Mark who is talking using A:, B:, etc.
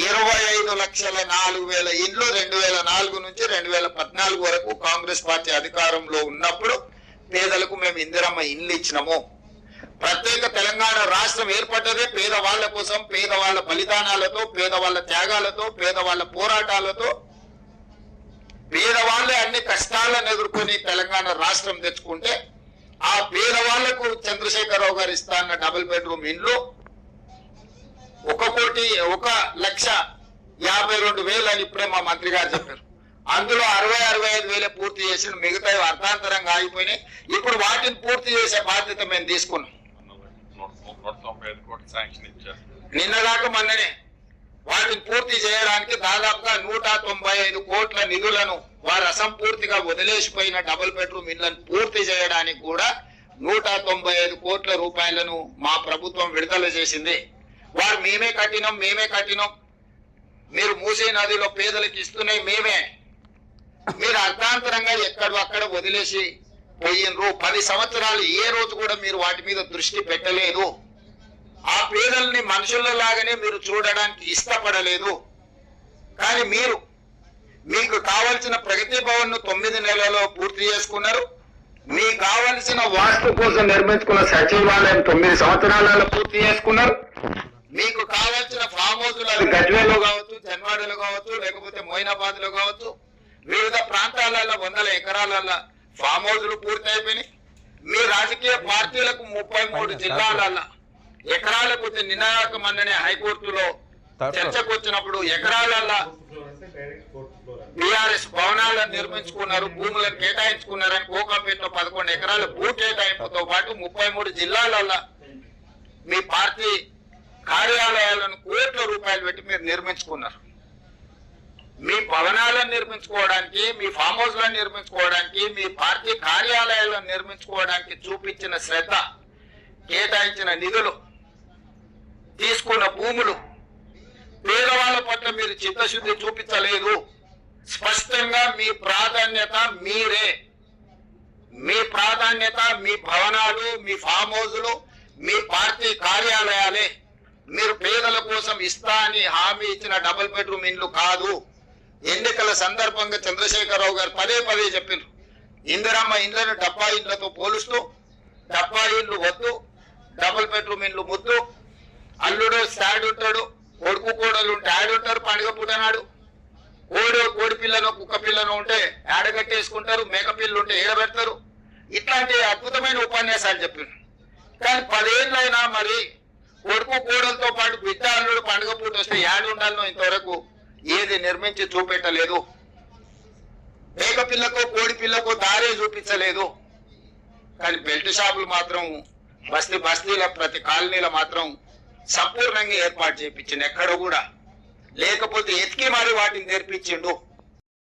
A: ఇరవై ఐదు లక్షల నాలుగు వేల ఇండ్లు రెండు వేల నాలుగు నుంచి రెండు వేల పద్నాలుగు వరకు కాంగ్రెస్ పార్టీ అధికారంలో ఉన్నప్పుడు పేదలకు మేము ఇందిరమ్మ ఇండ్లు ఇచ్చినాము. ప్రత్యేక తెలంగాణ రాష్ట్రం ఏర్పడ్డదే పేదవాళ్ళ కోసం పేదవాళ్ళ బలిదానాలతో పేదవాళ్ళ త్యాగాలతో పేదవాళ్ళ పోరాటాలతో పేదవాళ్ళే అన్ని కష్టాలను ఎదుర్కొని తెలంగాణ రాష్ట్రం తెచ్చుకుంటే ఆ పేదవాళ్ళకు చంద్రశేఖరరావు గారు ఇస్తా డబుల్ బెడ్రూమ్ ఇండ్లు ఒక కోటి ఒక లక్ష యాభై రెండు వేలు అని ఇప్పుడే మా మంత్రి గారు చెప్పారు. అందులో అరవై అరవై ఐదు వేలే పూర్తి చేసిన మిగతా అర్థాంతరంగా ఆగిపోయినాయి. ఇప్పుడు వాటిని పూర్తి చేసే బాధ్యత మేము తీసుకున్నాం.
B: నూట
A: మొన్ననే వాటిని పూర్తి చేయడానికి దాదాపుగా నూట తొంభై ఐదు కోట్ల నిధులను వారు అసంపూర్తిగా వదిలేసిపోయిన డబుల్ బెడ్రూమ్ ఇళ్ళను పూర్తి చేయడానికి కూడా నూట తొంభై ఐదు కోట్ల రూపాయలను మా ప్రభుత్వం విడుదల చేసింది. వారు మేమే కట్టినాం మేమే కట్టినాం. మీరు మూసే నదిలో పేదలకు ఇస్తున్నాయి మేమే. మీరు అర్థాంతరంగా ఎక్కడో అక్కడ వదిలేసి పోయినరు. పది సంవత్సరాలు ఏ రోజు కూడా మీరు వాటి మీద దృష్టి పెట్టలేదు. ఆ పేదల్ని మనుషులలాగానే మీరు చూడడానికి ఇష్టపడలేదు. కానీ మీరు మీకు కావలసిన ప్రగతి భవన్ను తొమ్మిది నెలల్లో పూర్తి చేసుకున్నారు. మీకు కావలసిన వాస్తు కోసం నిర్మించుకున్న సచివాలయం తొమ్మిది సంవత్సరాలలో పూర్తి చేసుకున్నారు. మీకు కావాల్సిన ఫామ్ హౌస్లు అది గజ్వేలో కావచ్చు జన్వాడలో కావచ్చు లేకపోతే మొయినాబాద్లో కావచ్చు వివిధ ప్రాంతాలలో వందల ఎకరాలలో ఫామ్ హౌస్లు పూర్తి అయిపోయినాయి మీ రాజకీయ పార్టీలకు ముప్పై మూడు జిల్లాలలో ఎకరాలకు నినాయక మండనే హైకోర్టులో చర్చకు వచ్చినప్పుడు ఎకరాలలో బీఆర్ఎస్ భవనాలను నిర్మించుకున్నారు భూములను కేటాయించుకున్నారని కోకాపేటలో పదకొండు ఎకరాల భూ కేటాయింపుతో పాటు ముప్పై మూడు జిల్లాలలో మీ పార్టీ రూపాయలు పెట్టి మీరు నిర్మించుకున్నారు. మీ భవనాలను నిర్మించుకోవడానికి మీ ఫామ్ హౌస్లను నిర్మించుకోవడానికి మీ పార్టీ కార్యాలయాలను నిర్మించుకోవడానికి చూపించిన శ్రద్ధ కేటాయించిన నిధులు తీసుకున్న భూములు పేదవాళ్ళ పట్ల మీరు చిత్తశుద్ధి చూపించలేదు. స్పష్టంగా మీ ప్రాధాన్యత మీరే. మీ ప్రాధాన్యత మీ భవనాలు మీ ఫామ్ హౌజులు మీ పార్టీ కార్యాలయాలే. మీరు పేదల కోసం ఇస్తా అని హామీ ఇచ్చిన డబుల్ బెడ్రూమ్ ఇండ్లు కాదు. ఎన్నికల సందర్భంగా చంద్రశేఖరరావు గారు పదే పదే చెప్పిండ్రు ఇందిరమ్మ ఇండ్లను డబ్బా ఇండ్లతో పోలుస్తూ డబ్బా ఇండ్లు వద్దు డబుల్ బెడ్రూమ్ ఇండ్లు ముద్దు. అల్లుడు స్టాడ్ ఉంటాడు కొడుకు కోడలు ఉంటే ఆడుంటారు పండుగ పుట్టనాడు కోడి కోడి పిల్లను కుక్క పిల్లను ఉంటే ఆడగట్టేసుకుంటారు మేక పిల్లలు ఉంటే ఏడబెడతారు. ఇట్లాంటి అద్భుతమైన ఉపన్యాసాలు చెప్పిండ్రు కానీ పదేళ్ళైనా మరి కొడుకు కోడలతో పాటు బిడ్డ అల్లుడు పండుగ పూట వస్తే యాడ్ ఉండాలనో ఇంతవరకు ఏది నిర్మించి చూపెట్టలేదు. మేక పిల్లకు కోడి పిల్లకు దారి చూపించలేదు. కానీ బెల్ట్ షాపులు మాత్రం బస్తీ బస్తీల ప్రతి కాలనీలో మాత్రం సంపూర్ణంగా ఏర్పాటు చేయించింది ఎక్కడ కూడా. లేకపోతే ఎతికి మరి వాటిని నేర్పించిండు